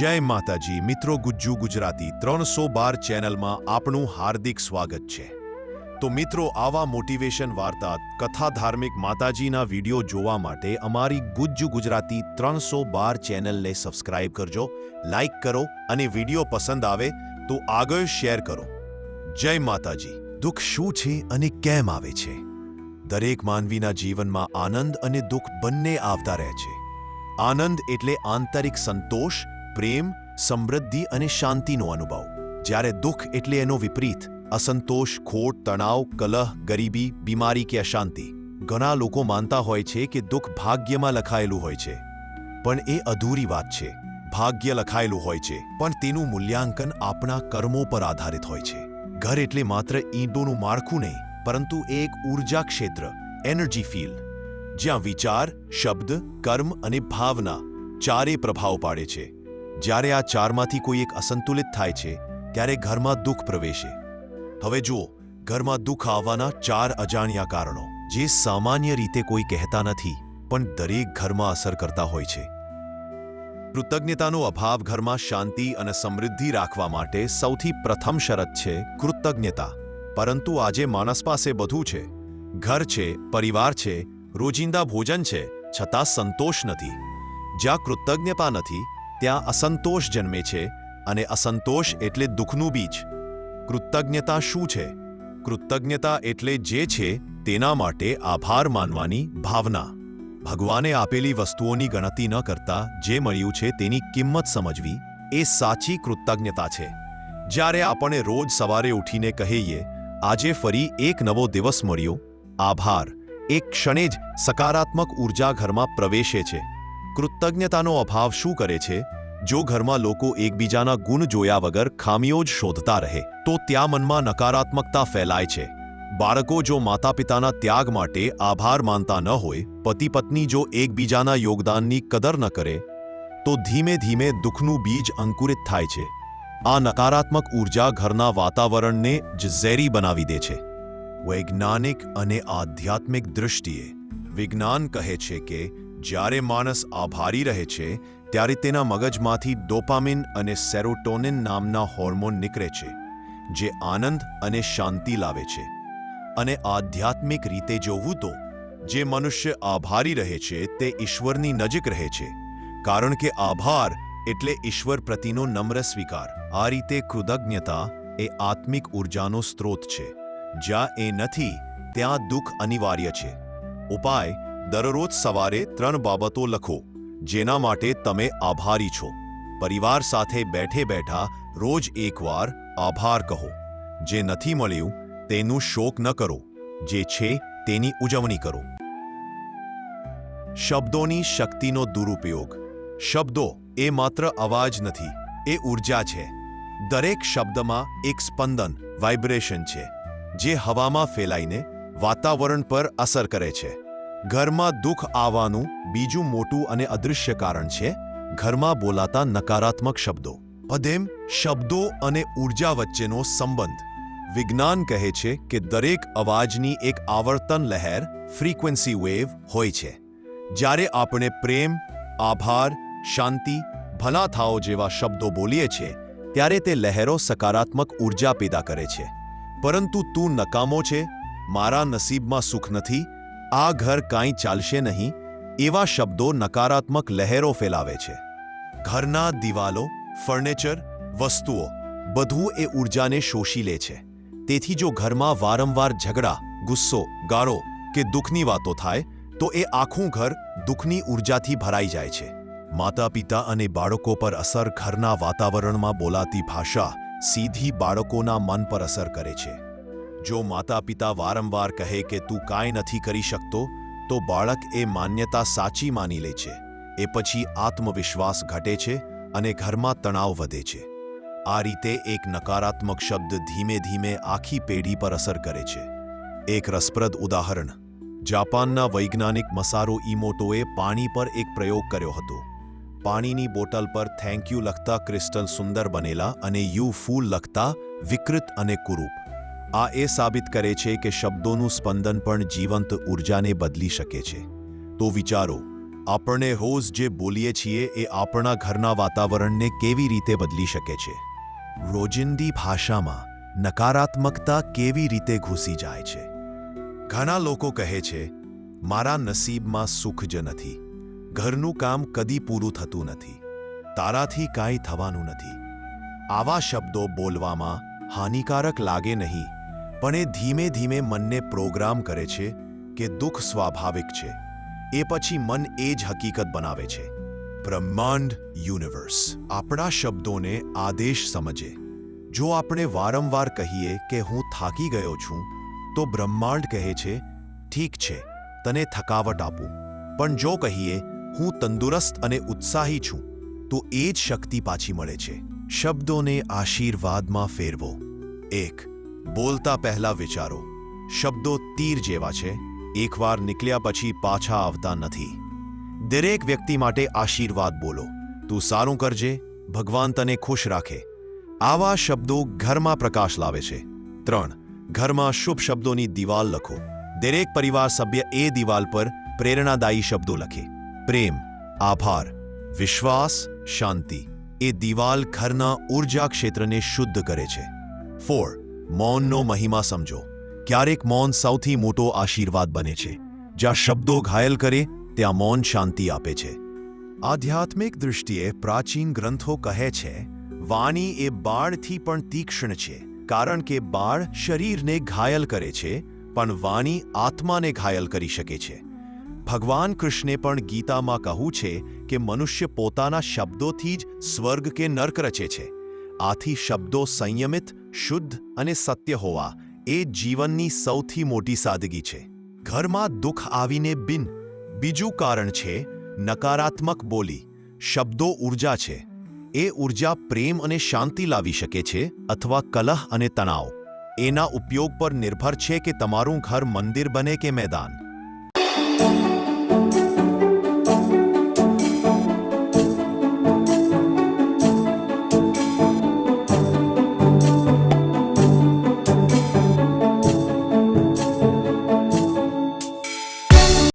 જય માતાજી. મિત્રો, ગુજ્જુ ગુજરાતી ત્રણસો બાર ચેનલમાં આપનું હાર્દિક સ્વાગત છે. તો મિત્રો, આવા મોટિવેશન વાર્તા, કથા ધાર્મિક માતાજીના વીડિયો જોવા માટે અમારી ગુજ્જુ ગુજરાતી ત્રણસો બાર ચેનલને સબસ્ક્રાઇબ કરજો લાઇક કરો અને વીડિયો પસંદ આવે તો આગળ શેર કરો. જય માતાજી. દુઃખ શું છે અને કેમ આવે છે? દરેક માનવીના જીવનમાં આનંદ અને દુઃખ બંને આવતા રહે છે. આનંદ એટલે આંતરિક સંતોષ પ્રેમ, સમૃદ્ધિ અને શાંતિનો અનુભવ. જ્યારે દુઃખ એટલે એનો વિપરીત, અસંતોષ, ખોટ, તણાવ, કલહ, ગરીબી, બીમારી કે અશાંતિ. ઘણા લોકો માનતા હોય છે કે દુઃખ ભાગ્યમાં લખાયેલું હોય છે. પણ એ અધૂરી વાત છે. ભાગ્ય લખાયેલું હોય છે, પણ તેનું મૂલ્યાંકન આપણા કર્મો પર આધારિત હોય છે. ઘર એટલે માત્ર ઈંટોનું માળખું નહીં, પરંતુ એ એક ઊર્જા ક્ષેત્ર એનર્જી ફિલ્ડ જ્યાં વિચાર, શબ્દ, કર્મ અને ભાવના ચારે પ્રભાવ પાડે છે. જ્યારે આ ચારમાંથી કોઈ એક અસંતુલિત થાય છે, ત્યારે ઘરમાં દુઃખ પ્રવેશે. હવે જુઓ, ઘરમાં દુઃખ આવવાના ચાર અજાણ્યા કારણો, જે સામાન્ય રીતે કોઈ કહેતા નથી, પણ દરેક ઘરમાં અસર કરતા હોય છે. કૃતજ્ઞતાનો અભાવ ઘરમાં શાંતિ અને સમૃદ્ધિ રાખવા માટે સૌથી પ્રથમ શરત છે કૃતજ્ઞતા. પરંતુ આજે માણસ પાસે બધું છે. ઘર છે, પરિવાર છે, રોજિંદા ભોજન છે, છતાં સંતોષ નથી. જ્યાં કૃતજ્ઞતા નથી ત્યાં અસંતોષ જન્મે છે અને અસંતોષ એટલે દુઃખનું બીજ. કૃતજ્ઞતા શું છે? કૃતજ્ઞતા એટલે જે છે તેના માટે આભાર માનવાની ભાવના. ભગવાને આપેલી વસ્તુઓની ગણતી ન કરતા જે મળ્યું છે તેની કિંમત સમજવી એ સાચી કૃતજ્ઞતા છે. જ્યારે આપણે રોજ સવારે ઉઠીને કહીએ, આજે ફરી એક નવો દિવસ મળ્યો. આભાર. એક ક્ષણે જ સકારાત્મક ઊર્જા ઘરમાં પ્રવેશે છે. કૃતજ્ઞતાનો અભાવ શું કરે છે? જો ઘરમાં લોકો એકબીજાના ગુણ જોયા વગર ખામીઓ જ શોધતા રહે, તો ત્યાં મનમાં નકારાત્મકતા ફેલાય છે. બાળકો જો માતા પિતાના ત્યાગ માટે આભાર માનતા ન હોય પતિ પત્ની જો એકબીજાના યોગદાનની કદર ન કરે, તો ધીમે ધીમે દુઃખનું બીજ અંકુરિત થાય છે. આ નકારાત્મક ઊર્જા ઘરના વાતાવરણને જ ઝેરી બનાવી દે છે. વૈજ્ઞાનિક અને આધ્યાત્મિક દૃષ્ટિએ વિજ્ઞાન કહે છે કે જ્યારે માણસ આભારી રહે છે, ત્યારે તેના મગજમાંથી ડોપામિન અને સેરોટોનિન નામના હોર્મોન નીકળે છે, જે આનંદ અને શાંતિ લાવે છે. અને આધ્યાત્મિક રીતે જોવું તો, જે મનુષ્ય આભારી રહે છે, તે ઈશ્વરની નજીક રહે છે, કારણ કે આભાર એટલે ઈશ્વર પ્રતિનો નમ્ર સ્વીકાર. આ રીતે કૃતજ્ઞતા એ આત્મિક ઉર્જાનો સ્ત્રોત છે. જ્યાં એ નથી, ત્યાં દુઃખ અનિવાર્ય છે. ઉપાય દરરોજ સવારે ત્રણ બાબતો લખો, જેના માટે તમે આભારી છો. પરિવાર સાથે બેઠે બેઠા રોજ એકવાર આભાર કહો. જે નથી મળ્યું, તેનું શોક ન કરો. જે છે, તેની ઉજવણી કરો. શબ્દોની શક્તિનો દુરુપયોગ. શબ્દો એ માત્ર અવાજ નથી, એ ઊર્જા છે. દરેક શબ્દમાં એક સ્પંદન, વાઇબ્રેશન છે, જે હવામાં ફેલાઈને વાતાવરણ પર અસર કરે છે. ઘરમાં દુઃખ આવવાનું બીજું મોટું અને અદૃશ્ય કારણ છે ઘરમાં બોલાતા નકારાત્મક શબ્દો. અધેમ શબ્દો અને ઊર્જા વચ્ચેનો સંબંધ. વિજ્ઞાન કહે છે કે દરેક અવાજની એક આવર્તન લહેર, ફ્રીક્વન્સી વેવ હોય છે. જ્યારે આપણે પ્રેમ, આભાર, શાંતિ ભલા થાઓ જેવા શબ્દો બોલીએ છીએ, ત્યારે તે લહેરો સકારાત્મક ઊર્જા પેદા કરે છે. પરંતુ તું નકામો છે, મારા નસીબમાં સુખ નથી આ ઘર કાંઈ ચાલશે નહીં, એવા શબ્દો નકારાત્મક લહેરો ફેલાવે છે. ઘરના દિવાલો, ફર્નિચર, વસ્તુઓ, બધું એ ઉર્જાને શોષી લે છે. તેથી જો ઘરમાં વારંવાર ઝઘડા, ગુસ્સો ગાળો કે દુઃખની વાતો થાય, તો એ આખું ઘર દુઃખની ઉર્જાથી ભરાઈ જાય છે. માતા પિતા અને બાળકો પર અસર ઘરના વાતાવરણમાં બોલાતી ભાષા સીધી બાળકોના મન પર અસર કરે છે. જો માતા પિતા વારંવાર કહે કે તું કાંઈ નથી કરી શકતો, તો બાળક એ માન્યતા સાચી માની લે છે. એ પછી આત્મવિશ્વાસ ઘટે છે અને ઘરમાં તણાવ વધે છે. આ રીતે એક નકારાત્મક શબ્દ ધીમે ધીમે આખી પેઢી પર અસર કરે છે. એક રસપ્રદ ઉદાહરણ. જાપાનના વૈજ્ઞાનિક મસારો ઇમોટોએ પાણી પર એક પ્રયોગ કર્યો હતો. પાણીની બોટલ પર થેન્ક યુ લખતા ક્રિસ્ટલ સુંદર બનેલા અને યુ ફૂલ લખતા વિકૃત અને કુરૂપ. આ એ સાબિત કરે છે કે શબ્દોનું સ્પંદન પણ જીવંત ઉર્જાને બદલી શકે છે. તો વિચારો આપણે રોજ જે બોલીએ છીએ એ આપણા ઘરના વાતાવરણને કેવી રીતે બદલી શકે છે? રોજિંદી ભાષામાં નકારાત્મકતા કેવી રીતે ઘૂસી જાય છે? ઘણા લોકો કહે છે, મારા નસીબમાં સુખ જ નથી. ઘરનું કામ કદી પૂરું થતું નથી. તારાથી કાંઈ થવાનું નથી. આવા શબ્દો બોલવામાં હાનિકારક લાગે નહીં. પણ એ ધીમે ધીમે મનને પ્રોગ્રામ કરે છે કે દુઃખ સ્વાભાવિક છે. એ પછી મન એ જ હકીકત બનાવે છે. બ્રહ્માંડ યુનિવર્સ. આપણા શબ્દોને આદેશ સમજે. જો આપણે વારંવાર કહીએ કે હું થાકી ગયો છું, તો બ્રહ્માંડ કહે છે, ઠીક છે, તને થકાવટ આપું. પણ જો કહીએ, હું તંદુરસ્ત અને ઉત્સાહી છું, તો એ જ શક્તિ પાછી મળે છે. શબ્દોને આશીર્વાદમાં ફેરવો. એક બોલતા પહેલા વિચારો. શબ્દો તીર જેવા છે. એકવાર નીકળ્યા પછી પાછા આવતા નથી. દરેક વ્યક્તિ માટે આશીર્વાદ બોલો. તું સારું કરજે, ભગવાન તને ખુશ રાખે. આવા શબ્દો ઘરમાં પ્રકાશ લાવે છે. ત્રણ, ઘરમાં શુભ શબ્દોની દિવાલ લખો. દરેક પરિવાર સભ્ય એ દિવાલ પર પ્રેરણાદાયી શબ્દો લખે. પ્રેમ, આભાર, વિશ્વાસ, શાંતિ એ દિવાલ ઘરના ઊર્જા ક્ષેત્રને શુદ્ધ કરે છે. ફોર મૌનનો મહિમા સમજો. ક્યારેક મૌન સૌથી મોટો આશીર્વાદ બને છે. જ્યાં શબ્દો ઘાયલ કરે, ત્યાં મૌન શાંતિ આપે છે. આધ્યાત્મિક દૃષ્ટિએ પ્રાચીન ગ્રંથો કહે છે, વાણી એ બાળથી પણ તીક્ષ્ણ છે, કારણ કે બાળ શરીરને ઘાયલ કરે છે, પણ વાણી આત્માને ઘાયલ કરી શકે છે. ભગવાન કૃષ્ણે પણ ગીતામાં કહ્યું છે કે મનુષ્ય પોતાના શબ્દોથી જ સ્વર્ગ કે નર્ક રચે છે. આથી શબ્દો સંયમિત શુદ્ધ અને સત્ય હોવા એ જીવનની સૌથી મોટી સાદગી છે. ઘરમાં દુઃખ આવીને બિન, બીજું કારણ છે, નકારાત્મક બોલી, શબ્દો ઊર્જા છે. એ ઊર્જા પ્રેમ અને શાંતિ લાવી શકે છે અથવા કલહ અને તણાવ. એના ઉપયોગ પર નિર્ભર છે કે તમારું ઘર મંદિર બને કે મેદાન.